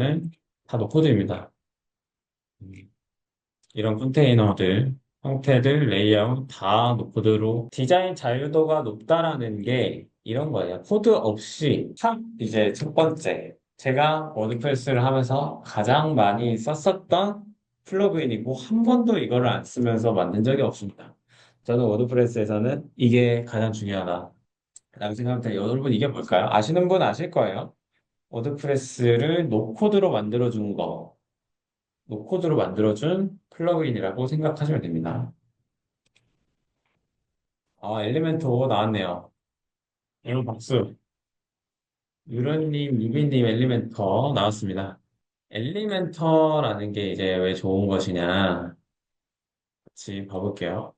보시면은 다 노코드입니다. 음, 이런 컨테이너들, 형태들, 레이아웃 다 노코드로 디자인 자유도가 높다라는 게 이런 거예요. 코드 없이 첫 이제 첫 번째 제가 워드프레스를 하면서 가장 많이 썼었던 플러그인이고 한 번도 이거를 안 쓰면서 만든 적이 없습니다. 저는 워드프레스에서는 이게 가장 중요하다. 라고 생각합니다. 여러분 이게 뭘까요? 아시는 분 아실 거예요. 워드프레스를 노코드로 만들어준 거, 노코드로 만들어준 플러그인이라고 생각하시면 됩니다. 아, 엘리멘토 나왔네요. 여러분 박수. 유런님, 유빈님 엘리멘터 나왔습니다. 엘리멘터라는 게 이제 왜 좋은 것이냐? 같이 봐볼게요.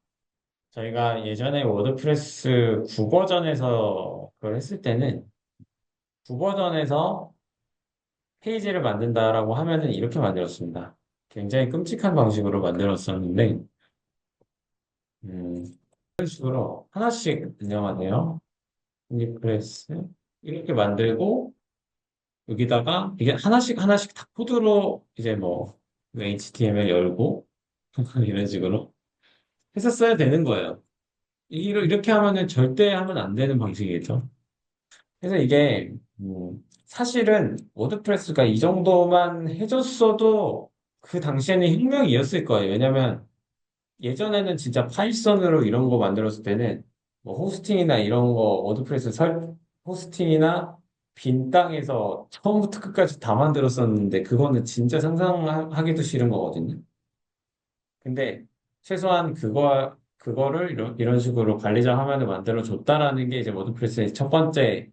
저희가 예전에 워드프레스 9버전에서 그걸 했을 때는 9버전에서 페이지를 만든다라고 하면은 이렇게 만들었습니다. 굉장히 끔찍한 방식으로 만들었었는데, 음, 이런 식으로 하나씩 안녕하세요. 유니프레스 이렇게 만들고 여기다가 이게 하나씩 하나씩 다 코드로 이제 뭐 HTML 열고 이런 식으로 했었어야 되는 거예요. 이렇게 하면은 절대 하면 안 되는 방식이겠죠. 그래서 이게 음, 사실은 워드프레스가 이 정도만 해줬어도 그 당시에는 혁명이었을 거예요. 왜냐면 예전에는 진짜 파이썬으로 이런 거 만들었을 때는 뭐 호스팅이나 이런 거 워드프레스 설 호스팅이나 빈 땅에서 처음부터 끝까지 다 만들었었는데 그거는 진짜 상상하기도 싫은 거거든요. 근데 최소한 그거 그거를 이런, 이런 식으로 관리자 화면을 만들어 줬다라는 게 이제 워드프레스의 첫 번째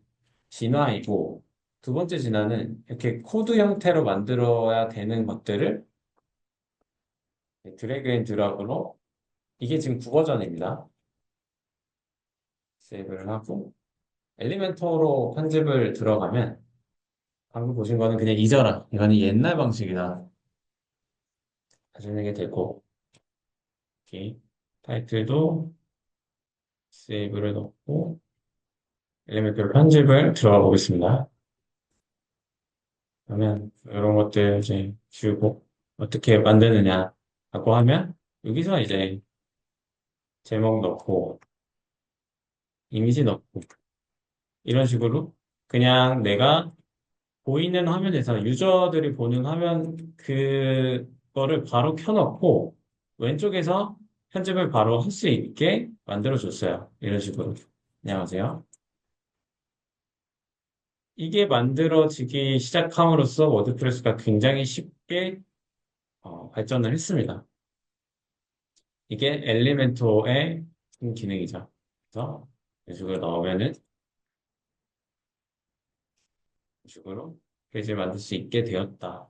진화이고 두 번째 진화는 이렇게 코드 형태로 만들어야 되는 것들을 드래그 앤 드랍으로 이게 지금 9버전입니다. 세이브를 하고 엘리멘토로 편집을 들어가면 방금 보신 거는 그냥 잊어라. 이거는 옛날 방식이다. 하시는 게 되고 이렇게 타이틀도 세이브를 넣고 엘리멘토로 편집을 들어가 보겠습니다. 그러면 이런 것들 이제 지우고 어떻게 만드느냐 라고 하면 여기서 이제 제목 넣고 이미지 넣고 이런 식으로 그냥 내가 보이는 화면에서 유저들이 보는 화면 그거를 바로 켜놓고 왼쪽에서 편집을 바로 할 수 있게 만들어 줬어요. 이런 식으로. 안녕하세요. 이게 만들어지기 시작함으로써 워드프레스가 굉장히 쉽게 어, 발전을 했습니다. 이게 엘리멘토의 기능이죠. 그래서 이런 식으로 넣으면은 이런 식으로 페이지를 만들 수 있게 되었다.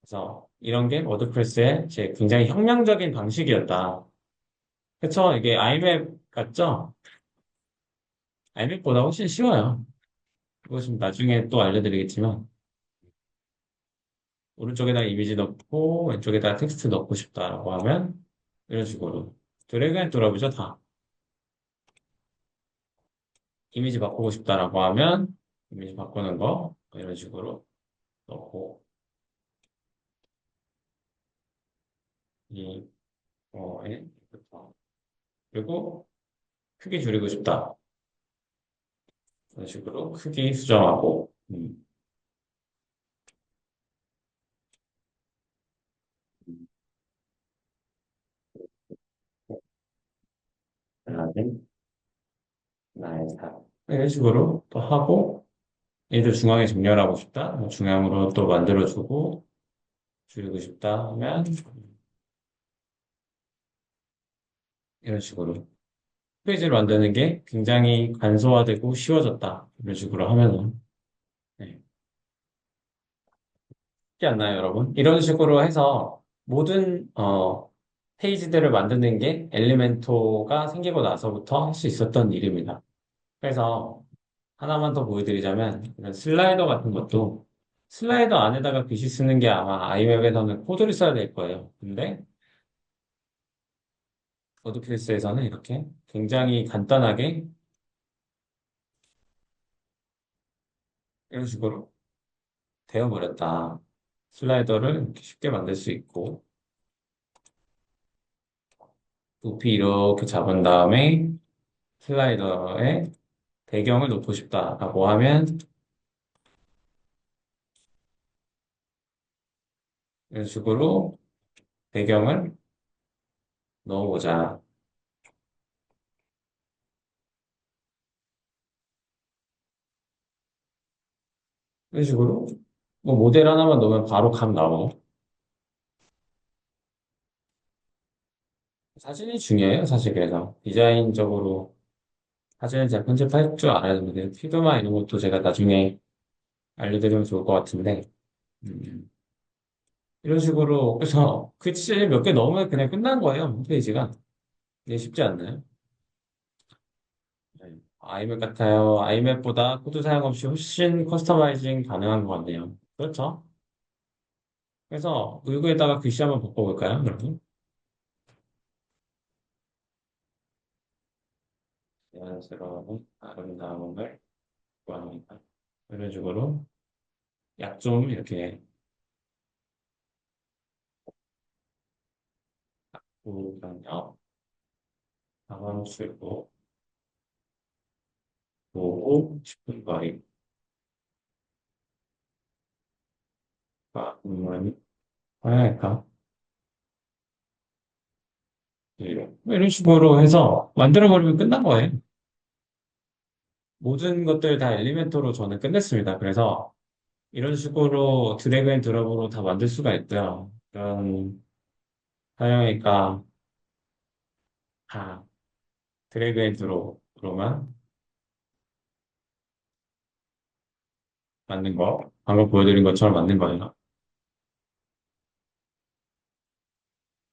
그래서 이런 게 워드프레스의 제 굉장히 혁명적인 방식이었다. 그쵸? 이게 아이맵 같죠? 아이맵보다 훨씬 쉬워요. 그것은 나중에 또 알려드리겠지만 오른쪽에다 이미지 넣고 왼쪽에다 텍스트 넣고 싶다라고 하면 이런 식으로. 드래그 앤 드랍이죠 다. 이미지 바꾸고 싶다라고 하면 이미지 바꾸는 거 이런 식으로 넣고. 이 어에 그리고 크기 줄이고 싶다 이런 식으로 크기 수정하고 음. 하나는 나의 삶. 이런 식으로 또 하고 얘들 중앙에 정렬하고 싶다? 뭐 중앙으로 또 만들어주고 줄이고 싶다? 하면 이런 식으로 페이지를 만드는 게 굉장히 간소화되고 쉬워졌다 이런 식으로 하면은 네. 쉽지 않나요, 여러분? 이런 식으로 해서 모든 어, 페이지들을 만드는 게 엘리멘토가 생기고 나서부터 할 수 있었던 일입니다. 그래서 하나만 더 보여드리자면 이런 슬라이더 같은 것도 슬라이더 안에다가 글씨 쓰는 게 아마 아이웹에서는 코드를 써야 될 거예요. 근데 워드프레스에서는 이렇게 굉장히 간단하게 이런 식으로 되어버렸다. 슬라이더를 이렇게 쉽게 만들 수 있고, 높이 이렇게 잡은 다음에 슬라이더에 배경을 놓고 싶다라고 하면 이런 식으로 배경을 넣어보자. 이런 식으로 뭐 모델 하나만 넣으면 바로 감 나오고 사진이 중요해요 사실. 그래서 디자인적으로 사진을 잘 편집할 줄 알아야 되는데 피그마 이런 것도 제가 나중에 알려드리면 좋을 것 같은데. 음, 이런 식으로 그래서 글씨 몇개 넣으면 그냥 끝난 거예요 홈페이지가 이게 쉽지 않나요? 네. 아이맵 같아요 아이맵보다 코드 사용 없이 훨씬 커스터마이징 가능한 것 같네요 그렇죠? 그래서 여기에다가 글씨 한번 바꿔볼까요 여러분? 자연스러운 아름다움을 구합니다. 이런 식으로 약 좀 이렇게 구강력 당황스럽고 보고 싶은 거리가 얼마나 할까? 이런 식으로 해서 만들어버리면 끝난 거예요. 모든 것들 다 엘리멘토로 저는 끝냈습니다. 그래서 이런 식으로 드래그 앤 드롭으로 다 만들 수가 있고요. 이런 사용하니까 다 드래그 앤 드롭으로만 만든 거, 방금 보여드린 것처럼 만든 거예요.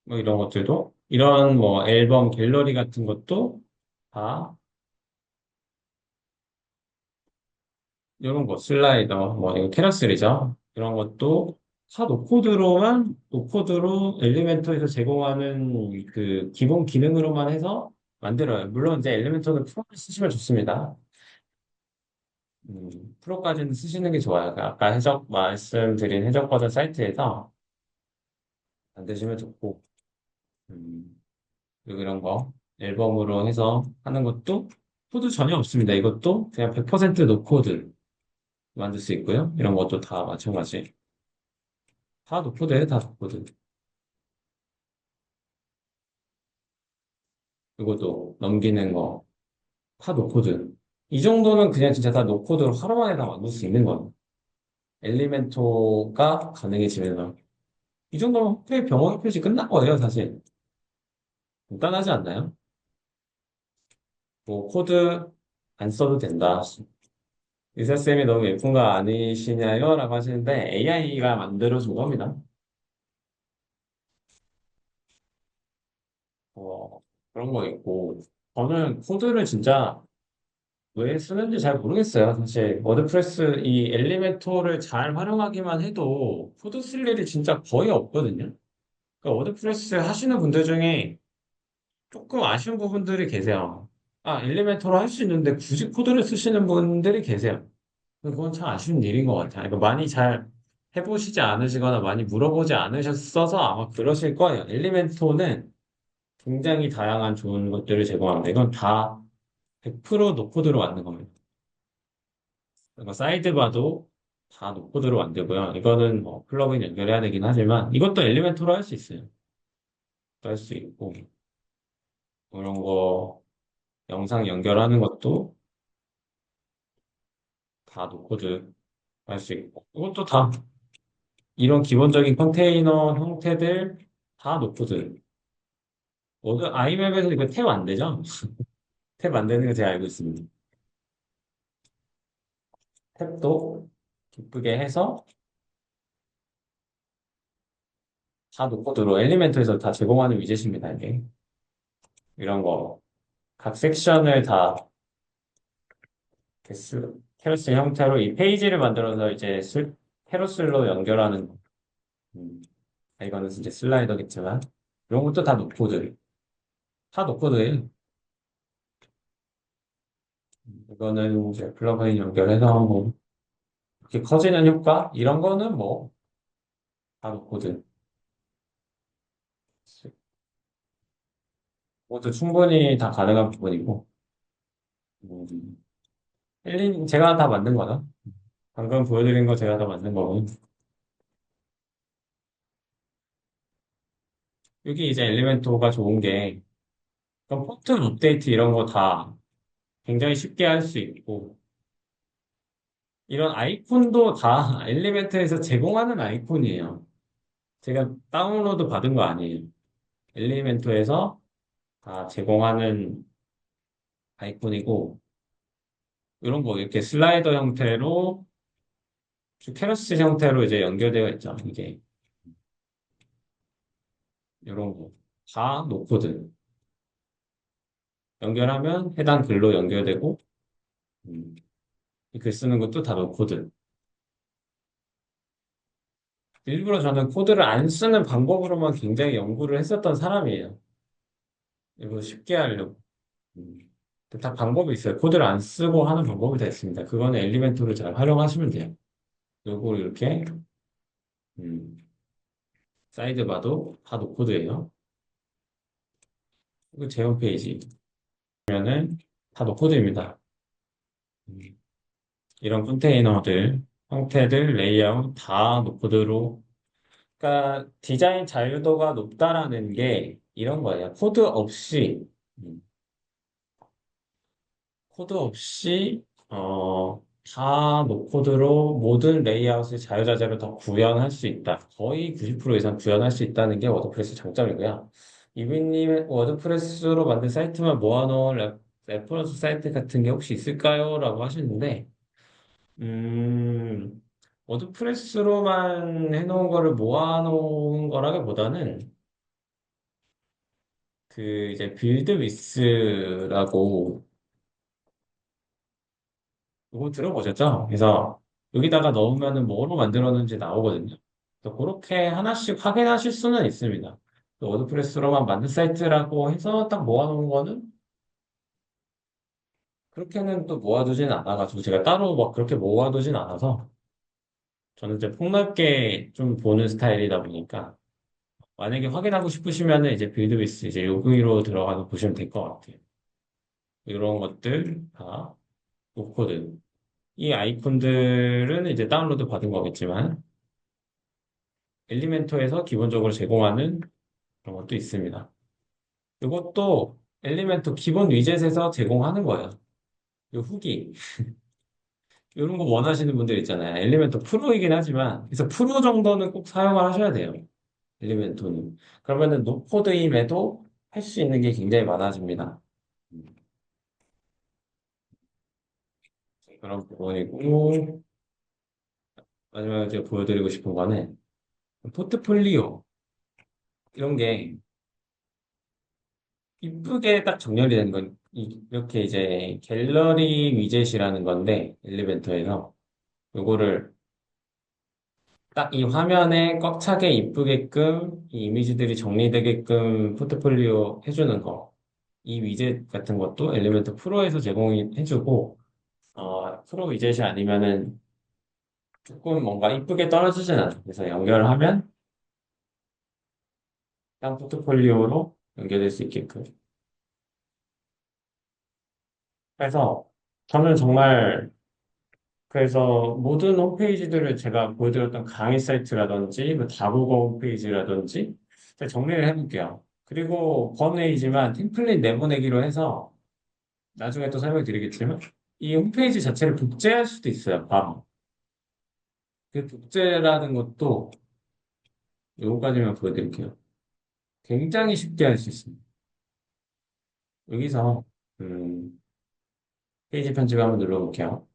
뭐 이런 것들도 이런 뭐 앨범 갤러리 같은 것도 다 이런 거 슬라이더 뭐 이거 캐러셀이죠. 이런 것도 다 노코드로만 노코드로 엘리멘토에서 제공하는 그 기본 기능으로만 해서 만들어요. 물론 이제 엘리멘토는 프로를 쓰시면 좋습니다. 음, 프로까지는 쓰시는 게 좋아요. 그 아까 해적 말씀드린 해적 버전 사이트에서 만드시면 좋고 음, 이런 거 앨범으로 해서 하는 것도 코드 전혀 없습니다. 이것도 그냥 100% 노코드 만들 수 있고요. 이런 것도 다 마찬가지. 다 노코드예요, 다 노코드. 이것도 넘기는 거, 다 노코드. 이 정도는 그냥 진짜 다 노코드로 하루 만에 다 만들 수 있는 거예요. 엘리멘토가 가능해지면 이 정도면 홈페이지 병원 끝난 거예요, 사실. 간단하지 않나요? 뭐 코드 안 써도 된다. 의사쌤이 너무 예쁜 거 아니시냐요? 라고 하시는데 AI가 만들어준 겁니다. 어, 그런 거 있고 저는 코드를 진짜 왜 쓰는지 잘 모르겠어요. 사실 워드프레스 이 엘리멘토를 잘 활용하기만 해도 코드 쓸 일이 진짜 거의 없거든요. 그러니까 워드프레스 하시는 분들 중에 조금 아쉬운 부분들이 계세요. 아, 엘리멘토로 할 수 있는데 굳이 코드를 쓰시는 분들이 계세요. 그건 참 아쉬운 일인 것 같아요. 그러니까 많이 잘 해보시지 않으시거나 많이 물어보지 않으셨어서 아마 그러실 거예요. 엘리멘토는 굉장히 다양한 좋은 것들을 제공합니다. 이건 다 100% 노코드로 만든 겁니다. 그러니까 사이드바도 다 노코드로 만들고요. 이거는 뭐 플러그인 연결해야 되긴 하지만 이것도 엘리멘토로 할 수 있어요. 할 수 있고 이런 거 영상 연결하는 것도 다 노코드 할 수 있고 이것도 다 이런 기본적인 컨테이너 형태들 다 노코드 워드 아이맵에서 이거 탭 안 되죠? 탭 안 되는 거 제가 알고 있습니다. 탭도 기쁘게 해서 다 노코드로 엘리멘트에서 다 제공하는 위젯입니다, 이게. 이런 거. 각 섹션을 다 개수, 캐러셀 형태로 이 페이지를 만들어서 이제 슬, 캐러셀로 연결하는 거. 음, 아, 이거는 이제 슬라이더겠지만 이런 것도 다 노코드. 다 노코드예요. 이거는 이제 플러그인 연결해서 뭐 이렇게 커지는 효과? 이런 거는 뭐, 다 노코드. 그것도 충분히 다 가능한 부분이고, 음, 엘린, 제가 다 만든 거죠. 방금 보여드린 거 제가 다 만든 거고. 여기 이제 엘리멘토가 좋은 게, 포트 업데이트 이런 거 다 굉장히 쉽게 할 수 있고, 이런 아이콘도 다 엘리멘토에서 제공하는 아이콘이에요. 제가 다운로드 받은 거 아니에요. 엘리멘토에서 다 제공하는 아이콘이고, 이런 거 이렇게 슬라이더 형태로, 캐러스 형태로 이제 연결되어 있죠. 이게. 이런 거. 다 노코드. 연결하면 해당 글로 연결되고, 음, 글 쓰는 것도 다 노코드. 일부러 저는 코드를 안 쓰는 방법으로만 굉장히 연구를 했었던 사람이에요. 이거 쉽게 하려고. 음, 다 방법이 있어요. 코드를 안 쓰고 하는 방법이 다 있습니다. 그거는 엘리멘토를 잘 활용하시면 돼요. 요거 이렇게, 음, 사이드바도 다 노코드예요. 이거 제 홈페이지. 보면은 다 노코드입니다. 음, 이런 컨테이너들, 형태들, 레이아웃 다 노코드로. 그러니까 디자인 자유도가 높다라는 게 이런 거예요. 코드 없이, 음, 코드 없이, 어, 다 노코드로 모든 레이아웃을 자유자재로 다 구현할 수 있다. 거의 90% 이상 구현할 수 있다는 게 워드프레스 장점이고요. 이비님 워드프레스로 만든 사이트만 모아놓은 레- 레퍼런스 사이트 같은 게 혹시 있을까요? 라고 하시는데, 음, 워드프레스로만 해놓은 거를 모아놓은 거라기보다는 그 이제 빌드 위스라고 이거 들어보셨죠? 그래서 여기다가 넣으면은 뭐로 만들었는지 나오거든요. 그래서 그렇게 하나씩 확인하실 수는 있습니다. 그 워드프레스로만 만든 사이트라고 해서 딱 모아놓은 거는 그렇게는 또 모아두진 않아가지고 제가 따로 막 그렇게 모아두진 않아서 저는 이제 폭넓게 좀 보는 스타일이다 보니까 만약에 확인하고 싶으시면은 이제 빌드비스 이제 여기로 들어가서 보시면 될 것 같아요. 이런 것들 다 노코드. 이 아이콘들은 이제 다운로드 받은 거겠지만 엘리멘토에서 기본적으로 제공하는 그런 것도 있습니다. 이것도 엘리멘토 기본 위젯에서 제공하는 거예요. 이 후기. 이런 거 원하시는 분들 있잖아요. 엘리멘토 프로이긴 하지만, 그래서 프로 정도는 꼭 사용을 하셔야 돼요. 엘리멘토는. 그러면은 노코드임에도 할 수 있는 게 굉장히 많아집니다. 그런 부분이고, 마지막으로 제가 보여드리고 싶은 거는, 포트폴리오. 이런 게 이쁘게 딱 정렬이 된 건, 이- 이렇게 이제 갤러리 위젯이라는 건데, 엘리멘토에서 요거를 딱 이 화면에 꽉 차게 이쁘게끔 이 이미지들이 정리되게끔 포트폴리오 해주는 거. 이 위젯 같은 것도 엘리멘트 프로에서 제공해주고, 어, 프로 위젯이 아니면은 조금 뭔가 이쁘게 떨어지진 않아요. 그래서 연결하면 딱 포트폴리오로 연결될 수 있게끔. 그래서 저는 정말 그래서 모든 홈페이지들을 제가 보여드렸던 강의 사이트라든지 뭐 다국어 홈페이지라든지 정리를 해볼게요. 그리고 번외이지만 템플릿 내보내기로 해서 나중에 또 설명드리겠지만 이 홈페이지 자체를 복제할 수도 있어요. 바로. 그 복제라는 것도 요거까지만 보여드릴게요. 굉장히 쉽게 할 수 있습니다. 여기서 음, 페이지 편집 한번 눌러볼게요.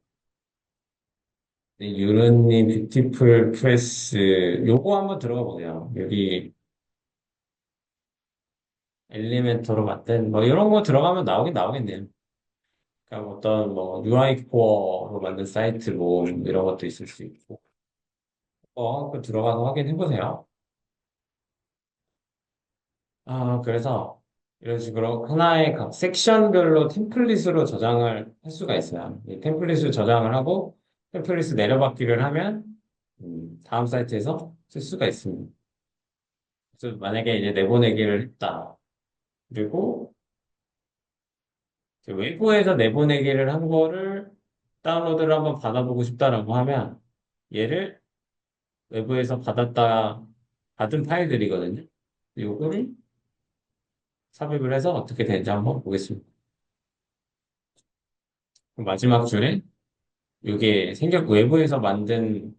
네, 유르님 뷰티풀 프레스 요거 한번 들어가 보세요. 여기 엘리멘터로 만든 뭐 이런 거 들어가면 나오긴 나오겠네요. 그러니까 어떤 뭐 UI 코어로 만든 사이트 뭐 이런 것도 있을 수 있고 어, 그 들어가서 확인해 보세요. 아, 그래서 이런 식으로 하나의 각 섹션별로 템플릿으로 저장을 할 수가 있어요. 이 템플릿을 저장을 하고 템플릿을 내려받기를 하면 음, 다음 사이트에서 쓸 수가 있습니다. 그래서 만약에 이제 내보내기를 했다. 그리고 외부에서 내보내기를 한 거를 다운로드를 한번 받아보고 싶다라고 하면 얘를 외부에서 받았다 받은 파일들이거든요. 요거를 삽입을 해서 어떻게 되는지 한번 보겠습니다. 마지막 줄에 이게 생겼 외부에서 만든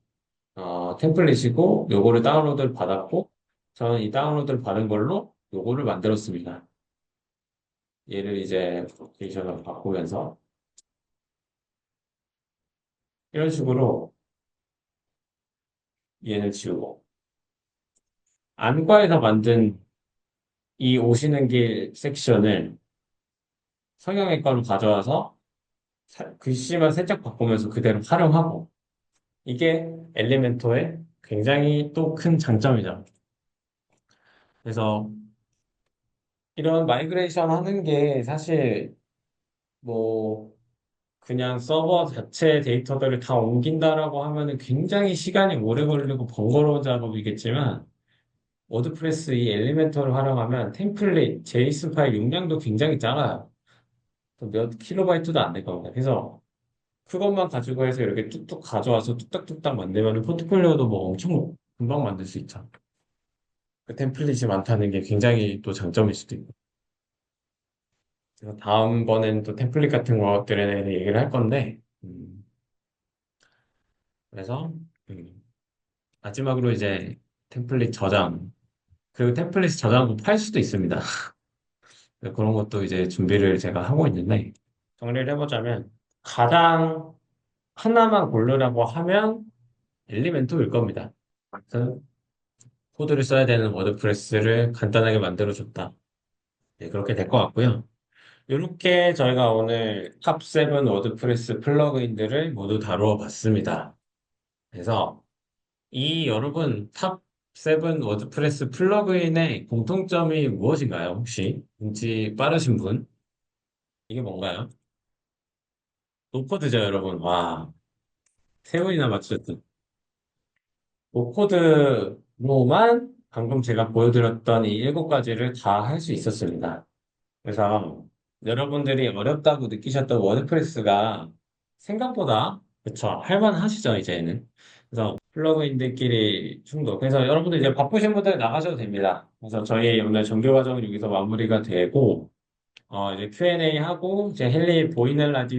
어, 템플릿이고 요거를 다운로드를 받았고 저는 이 다운로드를 받은 걸로 요거를 만들었습니다. 얘를 이제 로케이션으로 바꾸면서 이런 식으로 얘는 지우고 안과에서 만든 이 오시는 길 섹션을 성형외과로 가져와서 사- 글씨만 살짝 바꾸면서 그대로 활용하고 이게 엘리멘토의 굉장히 또 큰 장점이죠. 그래서 이런 마이그레이션 하는 게 사실 뭐 그냥 서버 자체 데이터들을 다 옮긴다라고 하면은 굉장히 시간이 오래 걸리고 번거로운 작업이겠지만 워드프레스 이 엘리멘터를 활용하면 템플릿, 제이슨 파일 용량도 굉장히 작아요. 또몇 킬로바이트도 안 될 겁니다. 그래서 그것만 가지고 해서 이렇게 뚝뚝 가져와서 뚝딱뚝딱 만들면 포트폴리오도 뭐 엄청 금방 만들 수 있죠. 그 템플릿이 많다는 게 굉장히 또 장점일 수도 있고. 그래서 다음번엔 또 템플릿 같은 것들에 대해 얘기를 할 건데, 음, 그래서, 음, 마지막으로 이제 템플릿 저장, 그리고 템플릿 저장도 팔 수도 있습니다. 그런 것도 이제 준비를 제가 하고 있는데, 정리를 해보자면, 가장 하나만 고르라고 하면 엘리멘토일 겁니다. 그래서 코드를 써야 되는 워드프레스를 간단하게 만들어줬다. 네, 그렇게 될 것 같고요. 이렇게 저희가 오늘 탑7 워드프레스 플러그인들을 모두 다루어 봤습니다. 그래서 이 여러분 탑 7 워드프레스 플러그인의 공통점이 무엇인가요? 혹시 눈치 빠르신 분? 이게 뭔가요? 노코드죠, 여러분. 와, 세 분이나 맞추셨던. 노코드로만 방금 제가 보여드렸던 이 일곱 가지를 다 할 수 있었습니다. 그래서 여러분들이 어렵다고 느끼셨던 워드프레스가 생각보다 그쵸 할만하시죠 이제는 그래서 플러그인들끼리 충돌. 그래서 여러분들 이제 바쁘신 분들 나가셔도 됩니다. 그래서 저희 오늘 정규 과정은 여기서 마무리가 되고 어 이제 Q&A 하고 이제 헨리 보이는 라디오